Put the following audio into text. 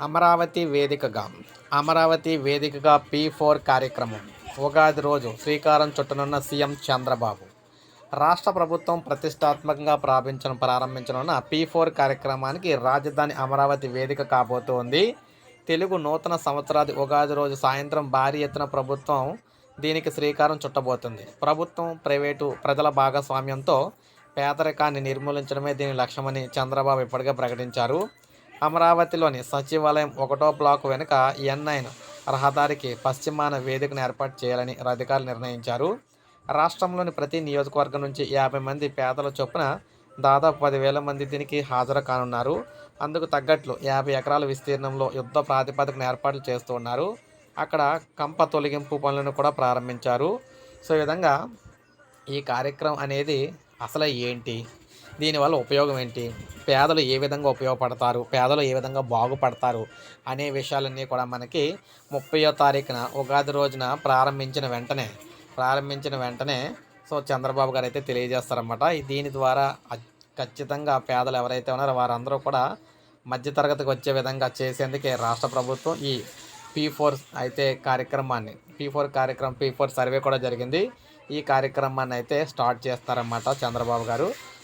అమరావతి వేదికగా అమరావతి వేదికగా P four కార్యక్రమం ఉగాది రోజు శ్రీకారం చుట్టనున్న సీఎం చంద్రబాబు. రాష్ట్ర ప్రభుత్వం ప్రతిష్టాత్మకంగా ప్రారంభించను ప్రారంభించనున్న పీ ఫోర్ కార్యక్రమానికి రాజధాని అమరావతి వేదిక కాబోతోంది. తెలుగు నూతన సంవత్సరాది ఉగాది రోజు సాయంత్రం భారీ ఎత్తున ప్రభుత్వం దీనికి శ్రీకారం చుట్టబోతుంది. ప్రభుత్వం ప్రైవేటు ప్రజల భాగస్వామ్యంతో పేదరికాన్ని నిర్మూలించడమే దీని లక్ష్యమని చంద్రబాబు ఇప్పటికే ప్రకటించారు. అమరావతిలోని సచివాలయం ఒకటో బ్లాక్ వెనుక ఎన్ఐన్ రహదారికి పశ్చిమాన వేదికను ఏర్పాటు చేయాలని అధికారులు నిర్ణయించారు. రాష్ట్రంలోని ప్రతి నియోజకవర్గం నుంచి యాభై మంది పేదల చొప్పున దాదాపు పదివేల మంది దీనికి హాజరు కానున్నారు. అందుకు తగ్గట్లు యాభై ఎకరాల విస్తీర్ణంలో యుద్ధ ప్రాతిపదికన ఏర్పాట్లు చేస్తూ ఉన్నారు. అక్కడ కంప తొలగింపు పనులను కూడా ప్రారంభించారు. సో ఈ విధంగా ఈ కార్యక్రమం అనేది అసలు ఏంటి? దీనివల్ల ఉపయోగం ఏంటి? పేదలు ఏ విధంగా ఉపయోగపడతారు? పేదలు ఏ విధంగా బాగుపడతారు? అనే విషయాలన్నీ కూడా మనకి ముప్పయో తారీఖున ఉగాది రోజున ప్రారంభించిన వెంటనే ప్రారంభించిన వెంటనే సో చంద్రబాబు గారు అయితే తెలియజేస్తారన్నమాట. దీని ద్వారా ఖచ్చితంగా పేదలు ఎవరైతే ఉన్నారో వారందరూ కూడా మధ్యతరగతికి వచ్చే విధంగా చేసేందుకే రాష్ట్ర ప్రభుత్వం ఈ పీ ఫోర్ అయితే కార్యక్రమాన్ని పీ ఫోర్ కార్యక్రమం పీ ఫోర్ సర్వే కూడా జరిగింది. ఈ కార్యక్రమాన్ని అయితే స్టార్ట్ చేస్తారన్నమాట చంద్రబాబు గారు.